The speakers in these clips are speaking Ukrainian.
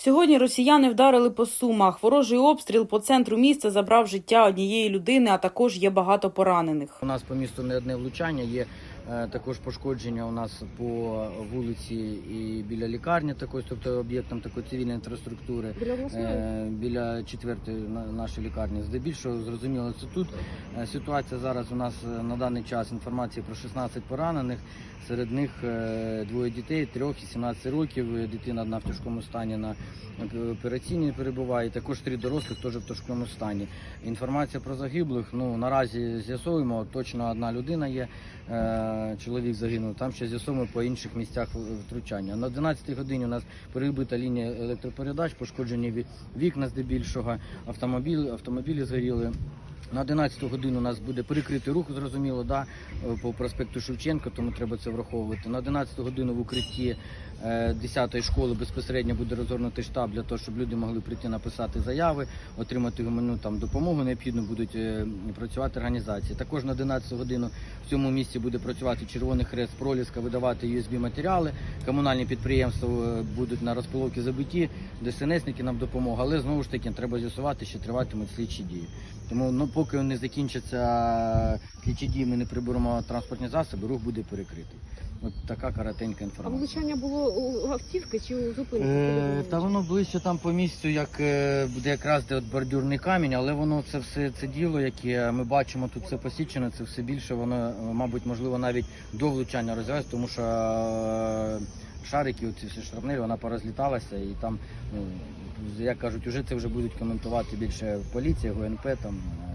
Сьогодні росіяни вдарили по сумах. Ворожий обстріл по центру міста забрав життя однієї людини, а також є багато поранених. У нас по місту не одне влучання, є також пошкодження у нас по вулиці і біля лікарні, такої, тобто об'єктам такої цивільної інфраструктури. Біля? Е, четвертої на- нашої лікарні. Здебільшого зрозуміло, це тут. Е, Ситуація зараз у нас е, на даний час інформація про 16 поранених. Серед них е, двоє дітей, трьох і 17 років. Е, Дитина одна в тяжкому стані на операційній перебуває. Також три дорослих теж в тяжкому стані. Інформація про загиблих. Ну наразі з'ясовуємо. Точно одна людина є. Чоловік загинув. Там ще з'ясовуємо по інших місцях втручання. На 11 годині у нас перебита лінія електропередач, пошкоджені ві- вікна здебільшого, автомобілі, автомобілі згоріли. На 11 годину у нас буде перекритий рух, зрозуміло, да, е, по проспекту Шевченка, тому треба це враховувати. На 11 годину в укритті е, 10-ї школи безпосередньо буде розгорнутий штаб для того, щоб люди могли прийти написати заяви, отримати гуманну там допомогу. Необхідно будуть е, працювати організації. Також на 11 годину в цьому місці буде працювати Червоний Хрест, Проліска, видавати USB матеріали. Комунальні підприємства е, будуть на розпиловці забиті, ДСНСники нам допомогу, але знову ж таки треба з'ясувати, що триватимуть слідчі дії. Тому ну, поки не закінчаться слідчі дії, ми не приберемо транспортні засоби, рух буде перекритий. От така коротенька А інформація. влучання було у автівки чи у зупинці? Е, та воно ближче там по місцю, як е, буде якраз де от бордюрний камінь, але воно це все це діло, яке ми бачимо тут все посічено, це все більше, воно, е, мабуть, можливо, навіть до влучання розв'язку, тому що е, шарики, оці всі шрапнелі, вона порозліталася і там, ну, як кажуть, вже це вже будуть коментувати більше поліція, ГУНП там е.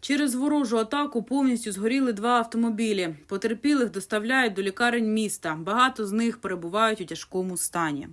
Через ворожу атаку повністю згоріли два автомобілі. Потерпілих доставляють до лікарень міста. Багато з них перебувають у тяжкому стані.